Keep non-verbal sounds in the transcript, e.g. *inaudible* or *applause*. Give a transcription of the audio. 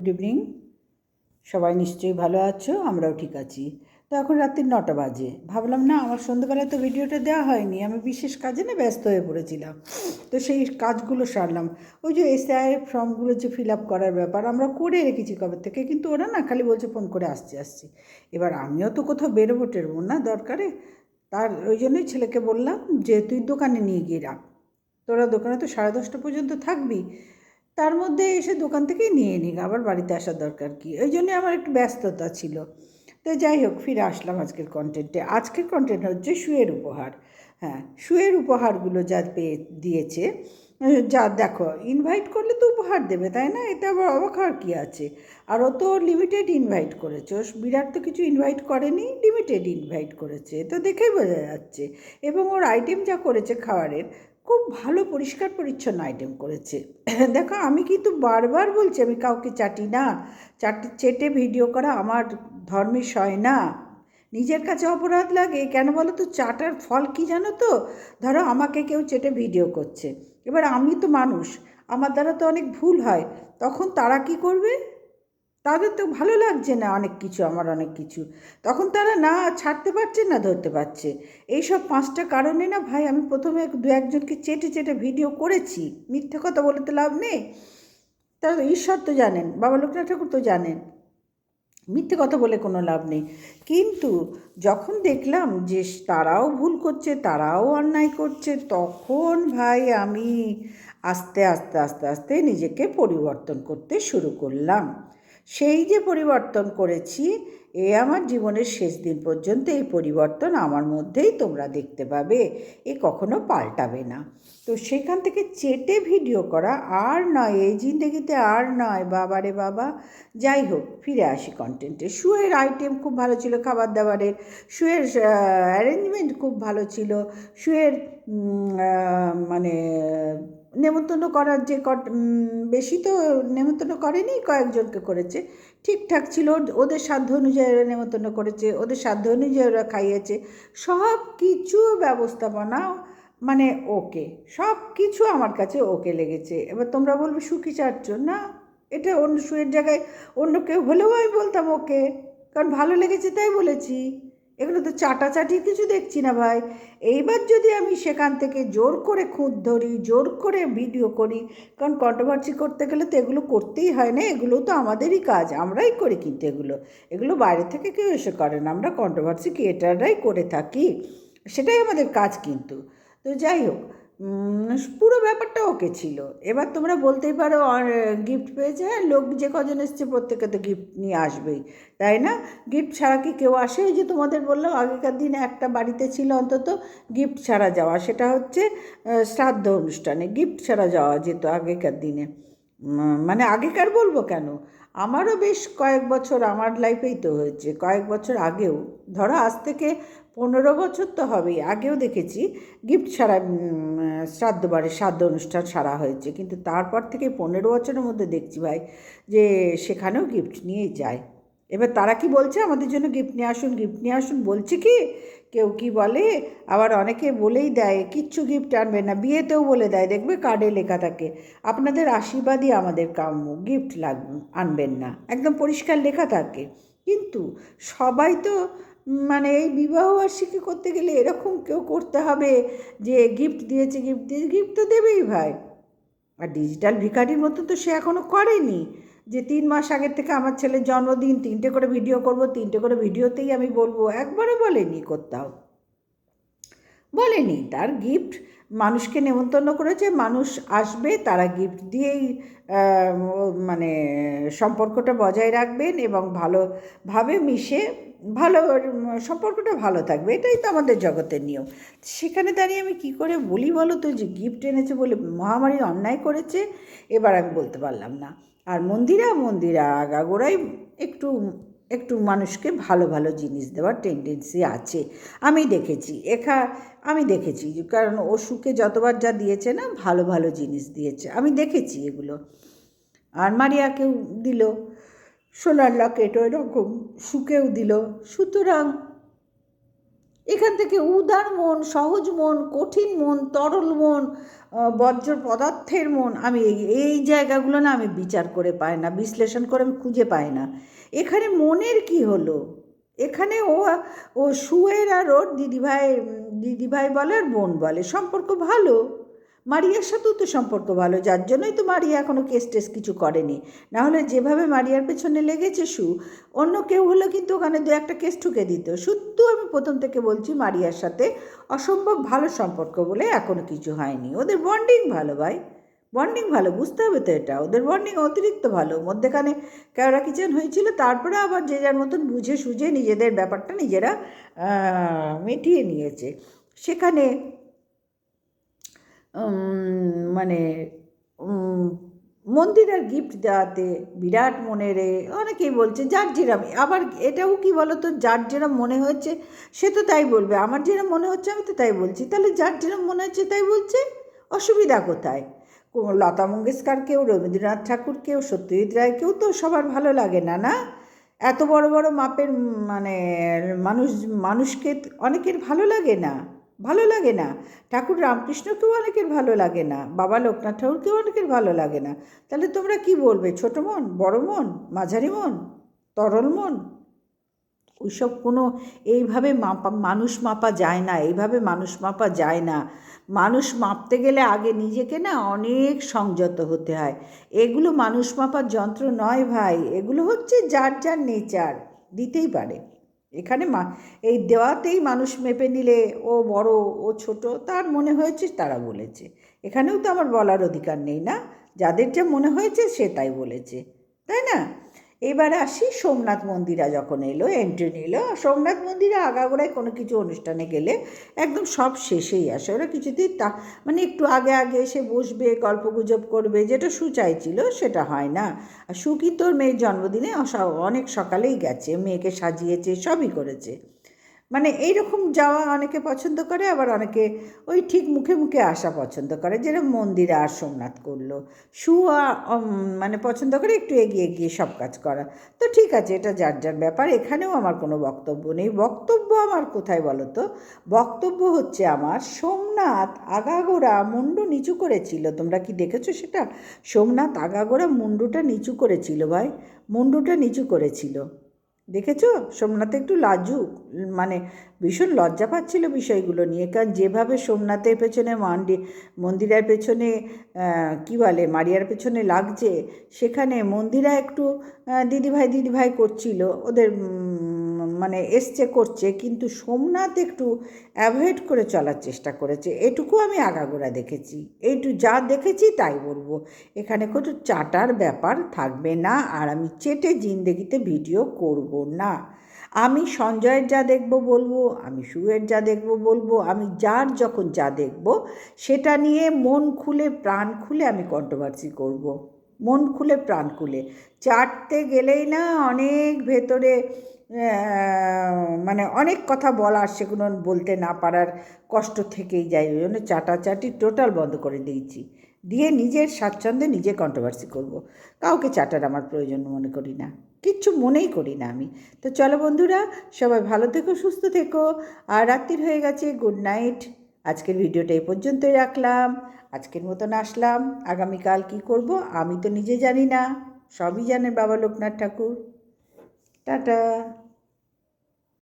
Good evening সবাই নিশ্চয়ই ভালো আছো? আমরাও ঠিক আছি। তো এখন রাত্রি নটা বাজে। ভাবলাম, না, আমার সন্ধ্যেবেলায় তো ভিডিওটা দেওয়া হয়নি। আমি বিশেষ কাজে না ব্যস্ত হয়ে পড়েছিলাম। তো সেই কাজগুলো সারলাম। ওই যে এসআই ফর্মগুলো যে ফিল আপ করার ব্যাপার, আমরা করে রেখেছি কবে থেকে, কিন্তু ওরা না খালি বলছে ফোন করে আসছি আসছি। এবার আমিও তো কোথাও বেরোবো টেরবো না দরকারে। তার ওই জন্যই ছেলেকে বললাম যে, তুই দোকানে নিয়ে গিয়ে রাখ। তোরা দোকানে তো সাড়ে দশটা পর্যন্ত থাকবি। তার মধ্যে এসে দোকান থেকেই নিয়ে নিক, আবার বাড়িতে আসার দরকার কি? ওই জন্যে আমার একটু ব্যস্ততা ছিল। তো যাই হোক, ফিরে আসলাম আজকের কন্টেন্টে আজকের কন্টেন্ট হচ্ছে শুয়ের উপহার। হ্যাঁ শুয়ের উপহারগুলো যা পেয়ে, দিয়েছে, যা দেখো ইনভাইট করলে তো উপহার দেবে, তাই না? এটা আবার অবাক হওয়ার কী আছে? আর ও তো লিমিটেড ইনভাইট করেছে। ও বিরাট তো কিছু ইনভাইট করেনি লিমিটেড ইনভাইট করেছে। তো দেখেই বোঝা যাচ্ছে। এবং ওর আইটেম যা করেছে খাবারের খুব ভালো, পরিষ্কার, পরিচ্ছন্ন আইটেম করেছে। *clears throat* দেখো, আমি কিন্তু বারবার বলছি, আমি কাউকে চাটি না, চাটি চেটে ভিডিও করা আমার ধর্মে সয় না। নিজের কাছে অপরাধ লাগে, কেন বলো তো, চাটার ফল কি জানো তো? ধরো, আমাকে কেউ চেটে ভিডিও করছে। এবার আমি তো মানুষ, আমার দ্বারা তো অনেক ভুল হয়, তখন তারা কি করবে? তাদের তো ভালো লাগছে না অনেক কিছু, আমার অনেক কিছু। তখন তারা না, ছাড়তে পারছে না, ধরতে পারছে। এইসব পাঁচটা কারণে না ভাই, আমি প্রথমে দু একজনকে চেটে চেটে ভিডিও করেছি। মিথ্যে কথা বলে তো লাভ নেই। তারা ঈশ্বর তো জানেন, বাবা লোকনাথ ঠাকুর তো জানেন। মিথ্যে কথা বলে কোনো লাভ নেই। কিন্তু যখন দেখলাম যে তারাও ভুল করছে, তারাও অন্যায় করছে, তখন ভাই আমি আস্তে আস্তে আস্তে আস্তে নিজেকে পরিবর্তন করতে শুরু করলাম। সেই যে পরিবর্তন করেছি, এ আমার জীবনের শেষ দিন পর্যন্ত এই পরিবর্তন আমার মধ্যেই তোমরা দেখতে পাবে, এ কখনো পাল্টাবে না। তো সেখান থেকে চেটে ভিডিও করা আর নয়, এই জিন্দগিতে আর নয়, বাবারে বাবা। যাই হোক, ফিরে আসি কন্টেন্টে শুয়ের আইটেম খুব ভালো ছিল খাবার দাবারের শুয়ের অ্যারেঞ্জমেন্ট খুব ভালো ছিল। শুয়ের মানে নেমন্তন্ন করার যে কট বেশি তো নেমন্তন্ন করেনি, কয়েকজনকে করেছে। ঠিকঠাক ছিল, ওদের সাধ্য অনুযায়ী ওরা নেমন্তন্ন করেছে, ওদের সাধ্য অনুযায়ী ওরা খাইয়েছে। সব কিছু ব্যবস্থাপনা মানে ওকে, সব কিছু আমার কাছে ওকে লেগেছে। এবার তোমরা বলবে, সুখী চাচ্ছ না? এটা অন্য শুয়ের জায়গায় অন্য কেউ হলেও আমি বলতাম ওকে, কারণ ভালো লেগেছে তাই বলেছি। এগুলো তো চাটাচাটি কিছু দেখছি না ভাই। এইবার যদি আমি সেখান থেকে জোর করে খুঁত ধরি, জোর করে ভিডিও করি, কারণ কন্ট্রোভার্সি করতে গেলে তো এগুলো করতেই হয় না, এগুলো তো আমাদেরই কাজ, আমরাই করি কিন্তু এগুলো। এগুলো বাইরে থেকে কেউ এসে করে না, আমরা কন্ট্রোভার্সি ক্রিয়েটাররাই করে থাকি, সেটাই আমাদের কাজ কিন্তু। তো যাই হোক পুরো ব্যাপারটা ওকে ছিল। এবার তোমরা বলতেই পারো গিফট পেয়েছে। হ্যাঁ লোক যে কজন এসছে প্রত্যেকে তো গিফট নিয়ে আসবেই, তাই না? গিফট ছাড়া কি কেউ আসে? ওই যে তোমাদের বললাম, আগেকার দিনে একটা বাড়িতে ছিল অন্তত গিফট ছাড়া যাওয়া। সেটা হচ্ছে শ্রাদ্ধ অনুষ্ঠানে গিফট ছাড়া যাওয়া যেত আগেকার দিনে। মানে আগেকার বলব কেন? আমারও বেশ কয়েক বছর আমার লাইফেই তো হয়েছে। কয়েক বছর আগেও, ধরো আজ থেকে পনেরো বছর তো হবেই, আগেও দেখেছি গিফট ছাড়া শ্রাদ্ধ বাড়ি শ্রাদ্ধ অনুষ্ঠান সারা হয়েছে। কিন্তু তারপর থেকে পনেরো বছরের মধ্যে দেখছি ভাই, যে সেখানেও গিফট নিয়ে যায়। এবার তারা কি বলছে? আমাদের জন্য গিফট নিয়ে আসুন গিফট নিয়ে আসুন। বলছে কি? কেউ কি বলে? আবার অনেকে বলেই দেয়, কিচ্ছু গিফট আনবে না। বিয়েতেও বলে দেয়, দেখবে কার্ডে লেখা থাকে, আপনাদের আশীর্বাদই আমাদের কাম্য গিফট লাগ আনবেন না। একদম পরিষ্কার লেখা থাকে। কিন্তু সবাই তো মানে এই বিবাহবার্ষিকী করতে গেলে এরকম কেউ করতে হবে যে গিফট দিয়েছে গিফট দিয়েছে গিফট তো দেবেই ভাই। আর ডিজিটাল ভিকারির মতো তো সে এখনও করেনি। যে তিন মাস আগের থেকে আমার ছেলের জন্মদিন, তিনটে করে ভিডিও করব, তিনটে করে ভিডিওতেই আমি বলব, একবারও বলেনি কোথাও। বলেনি, তার গিফট মানুষকে নেমন্তন্ন করেছে, মানুষ আসবে, তারা গিফট দিয়েই মানে সম্পর্কটা বজায় রাখবেন এবং ভালোভাবে মিশে ভালো, সম্পর্কটা ভালো থাকবে, এটাই তো আমাদের জগতের নিয়ম। সেখানে দাঁড়িয়ে আমি কি করে বলি বলো তো যে গিফট এনেছে বলে মহামারী অন্যায় করেছে? এবার আমি বলতে পারলাম না। আর মন্দিরা মন্দিরা আগাগোড়াই একটু একটু মানুষকে ভালো ভালো জিনিস দেওয়ার টেন্ডেন্সি আছে। আমি দেখেছি, এখা, আমি দেখেছি, কারণ ও সুখে যতবার যা দিয়েছে না, ভালো ভালো জিনিস দিয়েছে। আমি দেখেছি এগুলো। আর মারিয়াকেও দিল। সোনার লকেট ওই রকম সুখেও দিল। সুতরাং এখান থেকে উদার মন, সহজ মন, কঠিন মন, তরল মন বজ্র পদার্থের মন, আমি এই জায়গাগুলো না আমি বিচার করে পাই না, বিশ্লেষণ করে আমি খুঁজে পাই না। এখানে মনের কি হলো? এখানে ও ও সুয়ের আর ওর দিদিভাই দিদিভাই বলে আর বোন বলে, সম্পর্ক ভালো? মারিয়ার সাথেও তো সম্পর্ক ভালো, যার জন্যই তো মারিয়া এখনও কেস টেস কিছু করেনি। নাহলে যেভাবে মারিয়ার পেছনে লেগেছে সু, অন্য কেউ হলে কিন্তু ওখানে দু একটা কেস ঠুকে দিত। শুধু আমি প্রথম থেকে বলছি মারিয়ার সাথে অসম্ভব ভালো সম্পর্ক বলে এখনও কিছু হয়নি। ওদের বন্ডিং ভালো ভাই, বন্ডিং ভালো, বুঝতে হবে তো এটা। ওদের বন্ডিং অতিরিক্ত ভালো, মধ্যেখানে কেওড়া কিচেন হয়েছিল, তারপরে আবার যে যার মতন বুঝে সুঝে নিজেদের ব্যাপারটা নিজেরা মিটিয়ে নিয়েছে। সেখানে মানে মন্দিরের গিফট দেওয়াতে বিরাট মনে রে অনেকেই বলছে যার যেরাম আবার এটাও কি বলতো যার যেরম মনে হচ্ছে সে তো তাই বলবে। আমার যেরম মনে হচ্ছে আমি তো তাই বলছি। তাহলে যার যেরম মনে হচ্ছে তাই বলছে? অসুবিধা কোথায়? লতা মঙ্গেশকরকেও রবীন্দ্রনাথ ঠাকুর কেউ সত্যজিৎ রায় কেউ তো সবার ভালো লাগে না না? এত বড় বড় মাপের মানে মানুষ মানুষকে অনেকের ভালো লাগে না। ভালো লাগে না। ঠাকুর রামকৃষ্ণকেও অনেকের ভালো লাগে না, বাবা লোকনাথ ঠাকুরকেও অনেকের ভালো লাগে না। তাহলে তোমরা কি বলবে? ছোট মন, বড় মন, মাঝারি মন, তরল মন? ওইসব কোনো এইভাবে মাপা, মানুষ মাপা যায় না, এইভাবে মানুষ মাপা যায় না। মানুষ মাপতে গেলে আগে নিজেকে না অনেক সংযত হতে হয়। এগুলো মানুষ মাপার যন্ত্র নয় ভাই, এগুলো হচ্ছে যার যার নেচার, দিতেই পারে। এখানে মা, এই দেওয়াতেই মানুষ মেপে নিলে, ও বড়, ও ছোট, তার মনে হয়েছে তারা বলেছে। এখানেও তো আমার বলার অধিকার নেই না? যাদের যা মনে হয়েছে সে তাই বলেছে। তাই না? এবার আসি সোমনাথ মন্দিরা যখন এলো এন্ট্রি নিল। সোমনাথ মন্দিরে আগাগোড়ায় কোনো কিছু অনুষ্ঠানে গেলে একদম সব শেষেই আসে। ওরা কিছুতেই তা মানে একটু আগে আগে এসে বসবে গল্প গুজব করবে, যেটা সু চাইছিল সেটা হয় না। আর সু কিন্তু মেয়ের জন্মদিনে অনেক সকালেই গেছে, মেয়েকে সাজিয়েছে, সবই করেছে। মানে এইরকম যাওয়া অনেকে পছন্দ করে, আবার অনেকে ওই ঠিক মুখে মুখে আসা পছন্দ করে। যেরকম মন্দিরে আর সোমনাথ করল, শুয়া মানে পছন্দ করে একটু এগিয়ে গিয়ে সব কাজ করা। তো ঠিক আছে, এটা যার যার ব্যাপার, এখানেও আমার কোনো বক্তব্য নেই। বক্তব্য আমার কোথায় বলো তো? বক্তব্য হচ্ছে আমার, সোমনাথ আগাগোড়া মুন্ডু নিচু করেছিল। তোমরা কি দেখেছ সেটা? সোমনাথ আগাগোড়া মুন্ডুটা নিচু করেছিল ভাই, মুন্ডুটা নিচু করেছিল। দেখেছ? সোমনাথ একটু লাজুক মানে ভীষণ লজ্জা পাচ্ছিল বিষয়গুলো নিয়ে। কারণ যেভাবে সোমনাথের পেছনে মান্ডি, মন্দিরের পেছনে কি বলে, মারিয়ার পেছনে লাগছে, সেখানে মন্দিরা একটু দিদিভাই দিদিভাই করছিল, ওদের মানে এসছে, করছে, কিন্তু সোমনাথ একটু অ্যাভয়েড করে চলার চেষ্টা করেছে। এটুকু আমি আগাগোড়া দেখেছি। এইটু যা দেখেছি তাই বলব। এখানে কোনো চাটার ব্যাপার থাকবে না, আর আমি চেটে জিন্দেগিতে ভিডিও করব। না। আমি সঞ্জয়ের যা দেখব বলব, আমি সুয়ের যা দেখব বলব, আমি যার যখন যা দেখব, সেটা নিয়ে মন খুলে, প্রাণ খুলে আমি কন্ট্রোভার্সি করব। মন খুলে, প্রাণ খুলে। চাটতে গেলেই না অনেক ভেতরে মানে অনেক কথা বলার, সেগুলো বলতে না পারার কষ্ট থেকেই যায়। ওই জন্য চাটাচাটি টোটাল বন্ধ করে দিয়েছি। দিয়ে নিজের স্বাচ্ছন্দ্যে নিজে কন্ট্রোভার্সি করব। কাউকে চাটার আমার প্রয়োজন মনে করি না। কিচ্ছু মনেই করি না আমি। তো চলো বন্ধুরা, সবাই ভালো থেকো, সুস্থ থেকো। আর রাত্রির হয়ে গেছে গুড নাইট আজকের ভিডিওটা এই পর্যন্তই রাখলাম। আজকের মতন আসলাম। আগামীকাল কি করব আমি তো নিজে জানি না। সবই জানেন বাবা লোকনাথ ঠাকুর। টাটা।